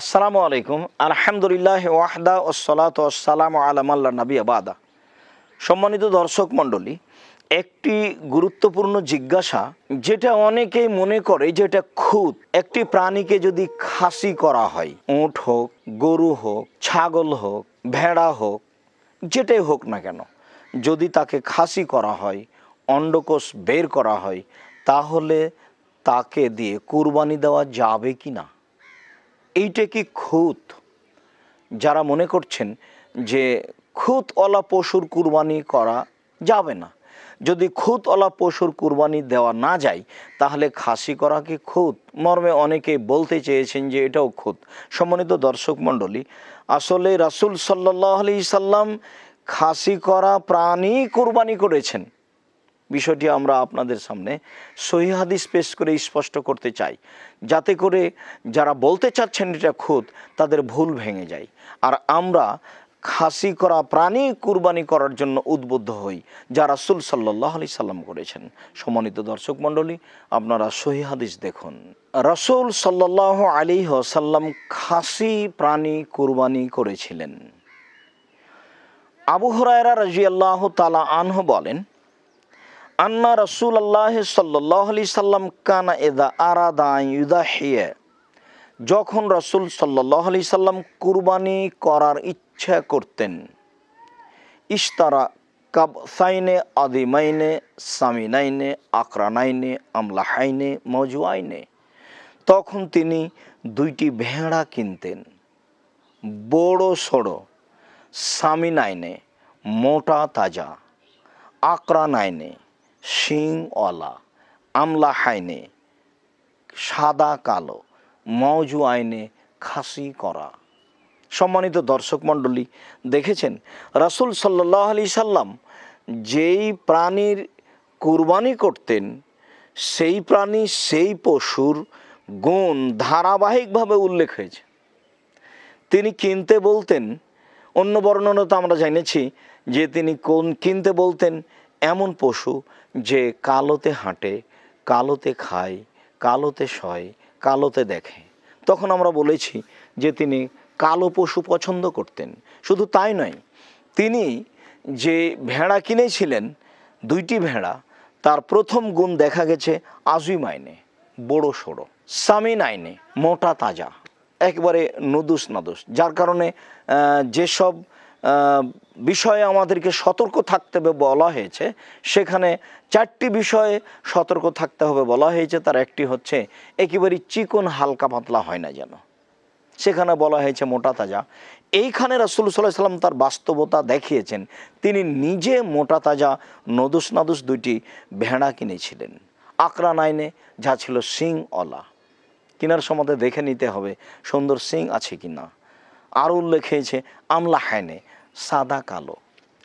আসসালামু আলাইকুম। আলহামদুলিল্লাহ ওয়াহদা ওসলাত ওসালাম আলামাল্লা নবী আবাদা সম্মানিত দর্শক মণ্ডলী, একটি গুরুত্বপূর্ণ জিজ্ঞাসা যেটা অনেকেই মনে করে যেটা খুদ একটি প্রাণীকে যদি খাসি করা হয়, উঁট হোক, গরু হোক, ছাগল হোক, ভেড়া হোক, যেটাই হোক না কেন, যদি তাকে খাসি করা হয়, অন্ডকোষ বের করা হয়, তাহলে তাকে দিয়ে কুরবানি দেওয়া যাবে কি না এইটা কি খুঁত? যারা মনে করছেন যে খুঁতওয়ালা পশুর কুরবানি করা যাবে না। যদি খুঁতওয়ালা পশুর কুরবানি দেওয়া না যায়, তাহলে খাসি করা কি খুঁত? মর্মে অনেকে বলতে চেয়েছেন যে এটাও খুঁত। সম্মানিত দর্শক মণ্ডলী, আসলে রাসুল সাল্লাহ আলি সাল্লাম খাসি করা প্রাণী কুরবানি করেছেন। বিষয়টি আমরা আপনাদের সামনে সহি হাদিস পেশ করে স্পষ্ট করতে চাই। যাতে করে যারা বলতে চাচ্ছেন এটা খুদ, তাদের ভুল ভেঙে যায়। আর আমরা খাসি করা, প্রাণী কুরবানি করার জন্য উদ্বুদ্ধ হই, যা রাসুল সাল্লাহ আলি সাল্লাম করেছেন। সম্মানিত দর্শক মণ্ডলী, আপনারা সহি হাদিস দেখুন। রসুল সাল্লাহ আলী সাল্লাম খাসি প্রাণী কুরবানি করেছিলেন। আবু হরায়রা রাজিয়াল্লাহ তালা আনহ বলেন আন্না রসুল আল্লাহ সাল্লাহ সাল্লাম কানা এদা আরাদা ইউদাহিয়া। যখন রসুল সাল্লাহ আলি সাল্লাম কুরবানি করার ইচ্ছা করতেন ইস্তারা কাব সাইনে আদিমাইনে, সামিনাইনে, আকরানাইনে, আমলাহাইনে, মজুয়াইনে, তখন তিনি দুইটি ভেড়া কিনতেন, বড় সড়ো, সামিনাইনে, মোটা তাজা, আকরানাইনে শিংওয়ালা আমলা হাইনে, সাদা কালো মৌজু আইনে খাসি করা। সম্মানিত দর্শক মণ্ডলী, দেখেছেন, রাসুল সাল্লাহ আলি সাল্লাম যেই প্রাণীর কুরবানি করতেন, সেই প্রাণী, সেই পশুর গুণ ধারাবাহিকভাবে উল্লেখ হয়েছে। তিনি কিনতে বলতেন, অন্য বর্ণনা তো আমরা জেনেছি যে তিনি কোন কিনতে বলতেন এমন পশু যে কালোতে হাঁটে, কালোতে খায়, কালোতে শয়, কালোতে দেখে। তখন আমরা বলেছি যে তিনি কালো পশু পছন্দ করতেন। শুধু তাই নয়, তিনি যে ভেড়া কিনেছিলেন, দুইটি ভেড়া, তার প্রথম গুণ দেখা গেছে আজুই মাইনে, বড় সড়ো, সামিন আইনে, মোটা তাজা, একবারে নদুস নাদুস। যার কারণে যেসব বিষয়ে আমাদেরকে সতর্ক থাকতে হবে বলা হয়েছে। সেখানে চারটি বিষয়ে সতর্ক থাকতে হবে বলা হয়েছে। তার একটি হচ্ছে একেবারে চিকন হালকা পাতলা হয় না যেন। সেখানে বলা হয়েছে মোটা তাজা। এইখানে রাসুল সাল্লাহ সাল্লাম তার বাস্তবতা দেখিয়েছেন। তিনি নিজে মোটা তাজা, নদুস নাদুস দুইটি ভেড়া কিনেছিলেন। আকরা নাইনে যা ছিল সিং অলা। কিনার সময় দেখে নিতে হবে, সুন্দর সিং আছে কি না আরও উল্লেখ হয়েছে, আমলা হাইনে, সাদা কালো।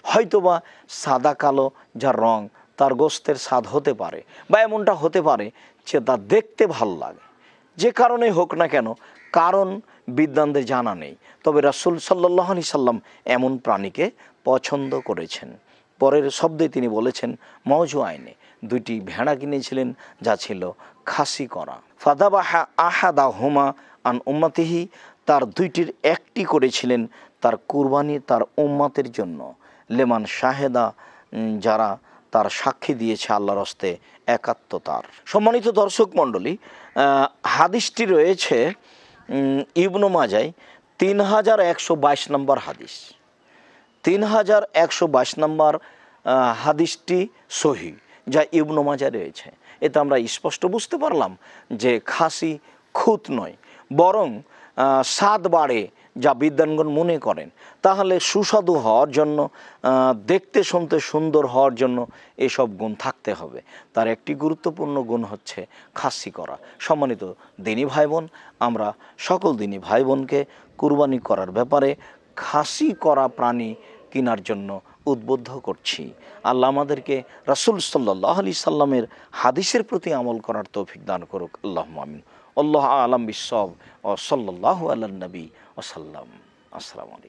হয়তোবা সাদা কালো যার রং তার গোস্তের স্বাদ হতে পারে বা এমনটা হতে পারে যে তা দেখতে ভালো লাগে। যে কারণে হোক না কেন, কারণ বিদ্যানদের জানা নেই। তবে রাসুল সাল্লাহ আলি সাল্লাম এমন প্রাণীকে পছন্দ করেছেন। পরের শব্দে তিনি বলেছেন, মৌজু আইনে দুইটি ভেড়া কিনেছিলেন, যা ছিল খাসি করা। ফাদাবাহা আহাদা হোমা আন উম্মাতিহি, তার দুইটির একটি করেছিলেন তার কুরবানি তার উম্মাতের জন্য। লেমান শাহেদা যারা তার সাক্ষী দিয়েছে আল্লাহর হস্তে একাত্মতার। সম্মানিত দর্শক মণ্ডলী হাদিসটি রয়েছে ইবনু মাজায় তিন হাজার একশো বাইশ নম্বর হাদিস। তিন হাজার একশো বাইশ নম্বর হাদিসটি সহি, যা ইবনু মাজা রয়েছে। এতে আমরা স্পষ্ট বুঝতে পারলাম যে খাসি খুঁত নয়, বরং স্বাদ বাড়ে যা বিদ্যানগণ মনে করেন। তাহলে সুস্বাদু হওয়ার জন্য দেখতে শুনতে সুন্দর হওয়ার জন্য এসব গুণ থাকতে হবে। তার একটি গুরুত্বপূর্ণ গুণ হচ্ছে খাসি করা। সম্মানিত দিনী ভাই বোন আমরা সকল দিনী ভাই বোনকে কুরবানি করার ব্যাপারে খাসি করা প্রাণী কেনার জন্য উদ্বুদ্ধ করছি। আল্লাহ আমাদেরকে রাসুল সাল্লাহ আলি সাল্লামের হাদিসের প্রতি আমল করার তৌফিক দান করুক। আল্লাহ আমিন। আল্লাহ আলম বিসব ও সাল্লাহ আল্লাহ নবী ওসাল্লাম আসসালামু আলাইকুম।